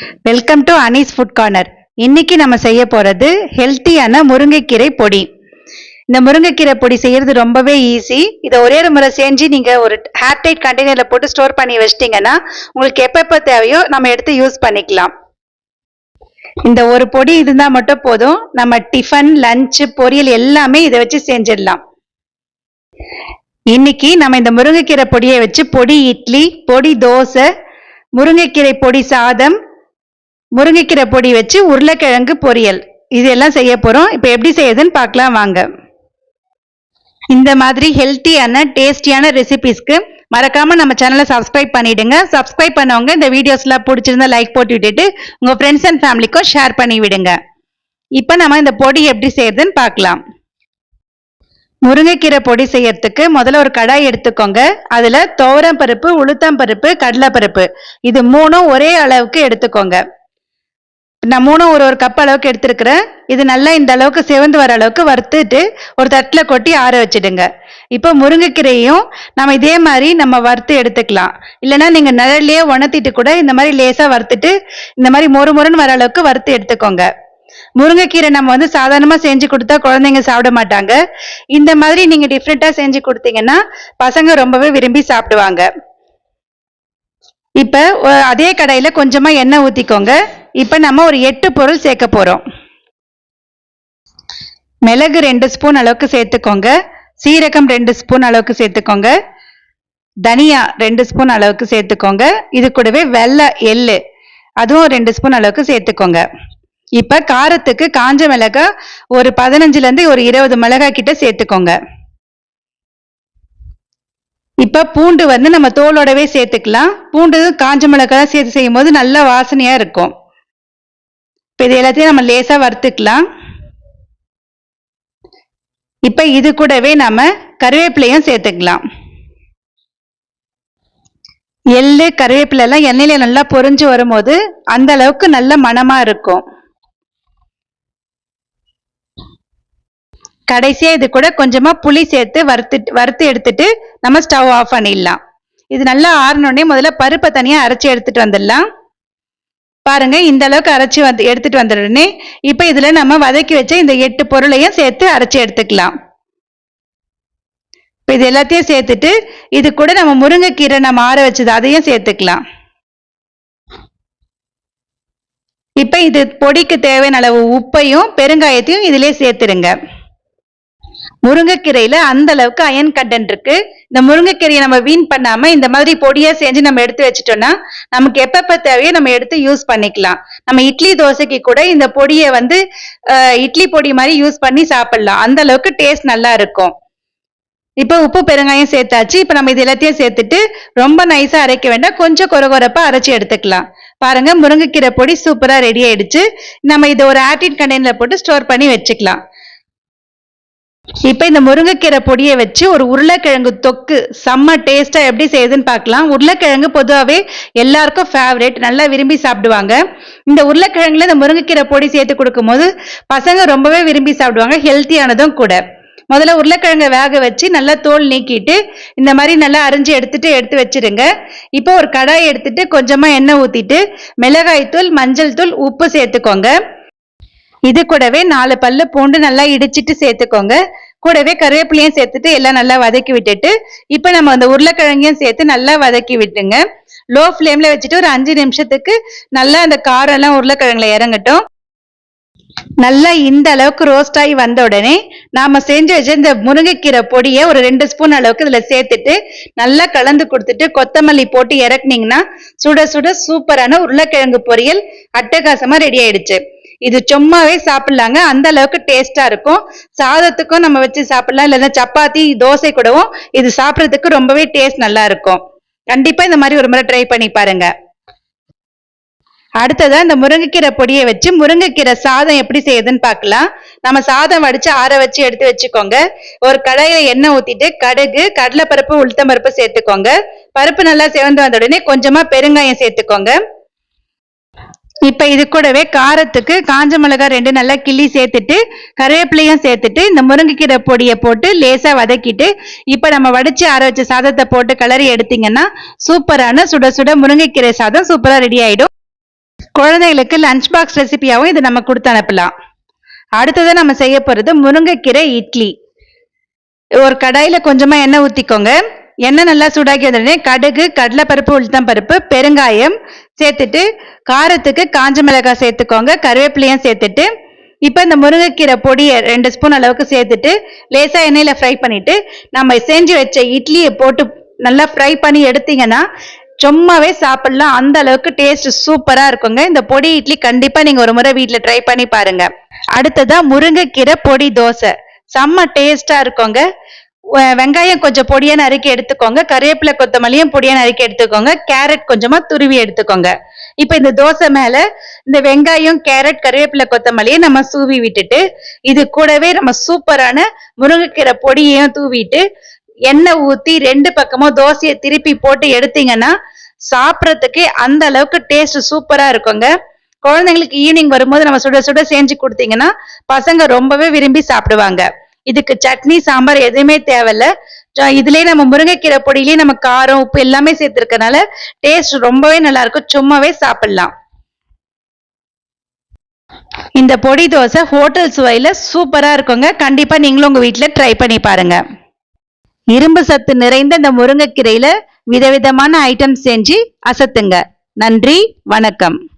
Welcome to Anees food corner இன்னைக்கு நம்ம செய்ய போறது ஹெல்த்தியான முருங்கைக்கீரை பொடி. இந்த முருங்கைக்கீரை பொடி செய்யறது ரொம்பவே ஈஸி இதை ஒரே ஒரு முறை செஞ்சு நீங்க ஒரு ஹேர்டைட் கண்டெய்னர்ல போட்டு ஸ்டோர் பண்ணி வச்சிட்டீங்கன்னா உங்களுக்கு எப்பப்ப தேவையோ நம்ம எடுத்து யூஸ் பண்ணிக்கலாம். இந்த ஒரு பொடி இருந்தா மட்டும் போதும். நம்ம டிஃபன் லஞ்சு பொரியல் எல்லாமே இதை வச்சு செஞ்சிடலாம். இன்னைக்கு நம்ம இந்த முருங்கைக்கீரை பொடியை வச்சு பொடி இட்லி பொடி தோசை முருங்கைக்கீரை பொடி சாதம் முருங்கைக்கீரை பொடி வச்சு உருளைக்கிழங்கு பொரியல். இது எல்லாம் செய்ய போகிறோம் இப்போ எப்படி செய்யுதுன்னு பார்க்கலாம் வாங்க. இந்த மாதிரி ஹெல்த்தியான டேஸ்டியான ரெசிபிஸ்க்கு மறக்காம நம்ம சேனலை சப்ஸ்கிரைப் பண்ணிடுங்க. சப்ஸ்கிரைப் பண்ணவங்க இந்த வீடியோஸ்லாம் பிடிச்சிருந்தா லைக் போட்டு விட்டுட்டு உங்க ஃப்ரெண்ட்ஸ் அண்ட் ஃபேமிலிக்கும் ஷேர் பண்ணி விடுங்க. இப்போ நம்ம இந்த பொடி எப்படி செய்யறதுன்னு பார்க்கலாம். முருங்கைக்கீரை பொடி செய்யறதுக்கு முதல்ல ஒரு கடாய் எடுத்துக்கோங்க. அதுல துவரம் பருப்பு உளுத்தம் பருப்பு கடலைப்பருப்பு இது மூணும் ஒரே அளவுக்கு எடுத்துக்கோங்க. நான் மூணும் ஒரு ஒரு கப் அளவுக்கு எடுத்துருக்குறேன். இது நல்லா இந்த அளவுக்கு சிவந்து வர அளவுக்கு வறுத்துட்டு ஒரு தட்டில் கொட்டி ஆற வச்சுடுங்க. இப்போ முருங்கைக்கீரையும் நம்ம இதே மாதிரி நம்ம வறுத்து எடுத்துக்கலாம். இல்லைன்னா நீங்கள் நிழல்லையே உணர்த்திட்டு கூட இந்த மாதிரி லேசாக வறுத்துட்டு இந்த மாதிரி மொறு மொறுன்னு வர அளவுக்கு வறுத்து எடுத்துக்கோங்க. முருங்கைக்கீரை நம்ம வந்து சாதாரணமாக செஞ்சு கொடுத்தா குழந்தைங்க சாப்பிட மாட்டாங்க. இந்த மாதிரி நீங்கள் டிஃப்ரெண்ட்டாக செஞ்சு கொடுத்தீங்கன்னா பசங்க ரொம்பவே விரும்பி சாப்பிடுவாங்க. இப்போ அதே கடையில் கொஞ்சமாக எண்ணெய் ஊற்றிக்கோங்க இப்ப நம்ம ஒரு எட்டு பொருள் சேர்க்க போறோம். மிளகு ரெண்டு ஸ்பூன் அளவுக்கு சேர்த்துக்கோங்க. சீரகம் ரெண்டு ஸ்பூன் அளவுக்கு சேர்த்துக்கோங்க. தனியா ரெண்டு ஸ்பூன் அளவுக்கு சேர்த்துக்கோங்க. இது கூடவே வெள்ளை எள்ளு அதுவும் ரெண்டு ஸ்பூன் அளவுக்கு சேர்த்துக்கோங்க. இப்ப காரத்துக்கு காஞ்ச மிளகாய் ஒரு பதினஞ்சுல இருந்து ஒரு இருபது மிளகாய் கிட்ட சேர்த்துக்கோங்க. இப்ப பூண்டு வந்து நம்ம தோலோடவே சேர்த்துக்கலாம். பூண்டு காஞ்ச மிளகாய் சேர்த்து செய்யும் போது நல்ல வாசனையா இருக்கும். இப்போ இது எல்லாத்தையும் நம்ம லேசாக வறுத்துக்கலாம். இப்போ இது கூடவே நம்ம கருவேப்பிலையும் சேர்த்துக்கலாம். எள்ளு கருவேப்பிலெல்லாம் எண்ணெயில் நல்லா பொரிஞ்சு வரும்போது அந்த அளவுக்கு நல்ல மனமாக இருக்கும். கடைசியாக இது கூட கொஞ்சமாக புளி சேர்த்து வறுத்து வறுத்து எடுத்துட்டு நம்ம ஸ்டவ் ஆஃப் பண்ணிடலாம். இது நல்லா ஆறினோடனே முதல்ல பருப்பை தனியாக அரைச்சி எடுத்துட்டு வந்துடலாம். பாருங்க இந்த அளவுக்கு அரைச்சி வந்து எடுத்துட்டு வந்த இப்போ இப்ப இதுல நம்ம வதக்கி வச்ச இந்த எட்டு பொருளையும் சேர்த்து அரைச்சி எடுத்துக்கலாம். இப்ப இது எல்லாத்தையும் சேர்த்துட்டு இது கூட நம்ம முருங்கைக்கீரை நம்ம ஆற வச்சது அதையும் சேர்த்துக்கலாம். இப்ப இது பொடிக்கு தேவையான அளவு உப்பையும் பெருங்காயத்தையும் இதிலே சேர்த்துருங்க முருங்கைக்கீரையில அந்த அளவுக்கு அயன் கண்டென்ட் இருக்கு. இந்த முருங்கைக்கீரையை நம்ம வீண் பண்ணாம இந்த மாதிரி பொடியா செஞ்சு நம்ம எடுத்து வச்சிட்டோம்னா நமக்கு எப்பப்ப தேவையோ நம்ம எடுத்து யூஸ் பண்ணிக்கலாம். நம்ம இட்லி தோசைக்கு கூட இந்த பொடியை வந்து இட்லி பொடி மாதிரி யூஸ் பண்ணி சாப்பிடலாம். அந்த அளவுக்கு டேஸ்ட் நல்லா இருக்கும். இப்போ உப்பு பெருங்காயம் சேர்த்தாச்சு. இப்போ நம்ம இது எல்லாத்தையும் சேர்த்துட்டு ரொம்ப நைஸா அரைக்க வேண்டாம். கொஞ்சம் கொரகொரப்பா அரைச்சி எடுத்துக்கலாம். பாருங்க முருங்கைக்கீரை பொடி சூப்பரா ரெடி ஆயிடுச்சு. நம்ம இதை ஒரு ஆட்டின் கண்டெய்னர் போட்டு ஸ்டோர் பண்ணி வச்சுக்கலாம். இப்ப இந்த முருங்கைக்கீரை பொடியை வச்சு ஒரு உருளைக்கிழங்கு தொக்கு செம்ம டேஸ்டா எப்படி செய்யுதுன்னு பார்க்கலாம். உருளைக்கிழங்கு பொதுவாகவே எல்லாருக்கும் ஃபேவரேட் நல்லா விரும்பி சாப்பிடுவாங்க. இந்த உருளைக்கிழங்குல இந்த முருங்கைக்கீரை பொடி சேர்த்து கொடுக்கும்போது பசங்க ரொம்பவே விரும்பி சாப்பிடுவாங்க. ஹெல்த்தியானதும் கூட. முதல்ல உருளைக்கிழங்கை வேக வச்சு நல்லா தோல் நீக்கிட்டு இந்த மாதிரி நல்லா அரிஞ்சு எடுத்துட்டு எடுத்து வச்சிருங்க. இப்போ ஒரு கடாய் எடுத்துட்டு கொஞ்சமா எண்ணெய் ஊத்திட்டு மிளகாய்த்தூள் மஞ்சள் தூள் உப்பு சேர்த்துக்கோங்க. இது கூடவே நாலு பல்லு பூண்டு நல்லா இடிச்சிட்டு சேர்த்துக்கோங்க. கூடவே கருவேப்பிலையும் சேர்த்துட்டு எல்லாம் நல்லா வதக்கி விட்டுட்டு இப்போ நம்ம அந்த உருளைக்கிழங்கையும் சேர்த்து நல்லா வதக்கி விட்டுங்க. லோ ஃப்ளேம்ல வச்சுட்டு ஒரு அஞ்சு நிமிஷத்துக்கு நல்லா அந்த காரம் எல்லாம் உருளைக்கிழங்குல இறங்கட்டும். நல்லா இந்த அளவுக்கு ரோஸ்ட் ஆகி வந்த உடனே நாம செஞ்சு வச்ச இந்த முருங்கைக்கீரை பொடியை ஒரு ரெண்டு ஸ்பூன் அளவுக்கு இதுல சேர்த்துட்டு நல்லா கலந்து கொடுத்துட்டு கொத்தமல்லி போட்டு இறக்குனீங்கன்னா சுட சுட சூப்பரான உருளைக்கிழங்கு பொரியல் அட்டகாசமா ரெடி ஆயிடுச்சு. இது சும்மாவே சாப்பிடலாங்க. அந்த அளவுக்கு டேஸ்டா இருக்கும். சாதத்துக்கும் நம்ம வச்சு சாப்பிடலாம். இல்லைன்னா சப்பாத்தி தோசை கூடவும் இது சாப்பிட்றதுக்கு ரொம்பவே டேஸ்ட் நல்லா இருக்கும். கண்டிப்பா இந்த மாதிரி ஒரு முறை ட்ரை பண்ணி பாருங்க. அடுத்ததா இந்த முருங்கைக்கீரை பொடியை வச்சு முருங்கைக்கீரை சாதம் எப்படி செய்யுதுன்னு பார்க்கலாம். நம்ம சாதம் வடிச்சு ஆற வச்சு எடுத்து வச்சுக்கோங்க. ஒரு கடாயில எண்ணெய் ஊத்திட்டு கடுகு கடலைப்பருப்பு உளுத்தம் பருப்பு சேர்த்துக்கோங்க. பருப்பு நல்லா சேர்ந்து வந்த உடனே கொஞ்சமா பெருங்காயம் சேர்த்துக்கோங்க. இப்ப இது கூடவே காரத்துக்கு காஞ்ச மிளகாய் ரெண்டு நல்லா கிள்ளி சேர்த்துட்டு கருவேப்பிலையும் சேர்த்துட்டு இந்த முருங்கைக்கீரை பொடியை போட்டு லேசா வதக்கிட்டு இப்ப நம்ம வடிச்சு ஆற வச்ச சாதத்தை போட்டு கிளறி எடுத்தீங்கன்னா சூப்பரான சுட சுட முருங்கைக்கீரை சாதம் சூப்பரா ரெடி ஆயிடும். குழந்தைகளுக்கு லஞ்ச் பாக்ஸ் ரெசிபியாவும் இதை நம்ம கொடுத்து அனுப்பலாம். அடுத்ததாக நம்ம செய்ய போறது முருங்கைக்கீரை இட்லி. ஒரு கடாயில கொஞ்சமா எண்ணெய் ஊத்திக்கோங்க. எண்ணெய் நல்லா சூடாக்கி வந்தோடனே கடுகு கடலைப்பருப்பு உளுத்தம் பருப்பு பெருங்காயம் சேர்த்துட்டு காரத்துக்கு காஞ்ச மிளகாய் சேர்த்துக்கோங்க கருவேப்பிலையும் சேர்த்துட்டு இப்போ இந்த முருங்கைக்கீரை பொடியை ரெண்டு ஸ்பூன் அளவுக்கு சேர்த்துட்டு லேசாக எண்ணெயில் ஃப்ரை பண்ணிவிட்டு நம்ம செஞ்சு வச்ச இட்லியை போட்டு நல்லா ஃப்ரை பண்ணி எடுத்தீங்கன்னா சும்மாவே சாப்பிடலாம். அந்த அளவுக்கு டேஸ்ட் சூப்பராக இருக்குங்க. இந்த பொடி இட்லி கண்டிப்பாக நீங்கள் ஒரு முறை வீட்டில் ட்ரை பண்ணி பாருங்க. அடுத்ததான் முருங்கைக்கீரை பொடி தோசை. செம்ம டேஸ்டாக இருக்குங்க. வெங்காயம் கொஞ்சம் பொடியா நறுக்கி எடுத்துக்கோங்க. கருவேப்பிலை கொத்தமல்லியும் பொடியா நறுக்கி எடுத்துக்கோங்க. கேரட் கொஞ்சமா துருவி எடுத்துக்கோங்க. இப்ப இந்த தோசை மேல இந்த வெங்காயம் கேரட் கருவேப்பிலை கொத்தமல்லியை நம்ம சூவி விட்டுட்டு இது கூடவே நம்ம சூப்பரான முருங்கைக்கீரை பொடியையும் தூவிட்டு எண்ணெய் ஊத்தி ரெண்டு பக்கமும் தோசையை திருப்பி போட்டு எடுத்தீங்கன்னா சாப்பிட்றதுக்கு அந்த அளவுக்கு டேஸ்ட் சூப்பரா இருக்குங்க. குழந்தைங்களுக்கு ஈவினிங் வரும்போது நம்ம சுட சுட செஞ்சு கொடுத்தீங்கன்னா பசங்க ரொம்பவே விரும்பி சாப்பிடுவாங்க. இதுக்கு சட்னி சாம்பார் எதுவுமே தேவையில்ல. ஜ- இதுலயே நம்ம முருங்கைக்கீரை பொடியிலேயே நம்ம காரம் உப்பு எல்லாமே சேர்த்துருக்கனால டேஸ்ட் ரொம்பவே நல்லா இருக்கும் சும்மாவே சாப்பிடலாம். இந்த பொடி தோசை ஹோட்டல் சுவையில சூப்பரா இருக்குங்க. கண்டிப்பா நீங்களும் உங்க வீட்டுல ட்ரை பண்ணி பாருங்க. இரும்பு சத்து நிறைந்த இந்த முருங்கைக்கீரையில விதவிதமான ஐட்டம் செஞ்சு அசத்துங்க. நன்றி வணக்கம்.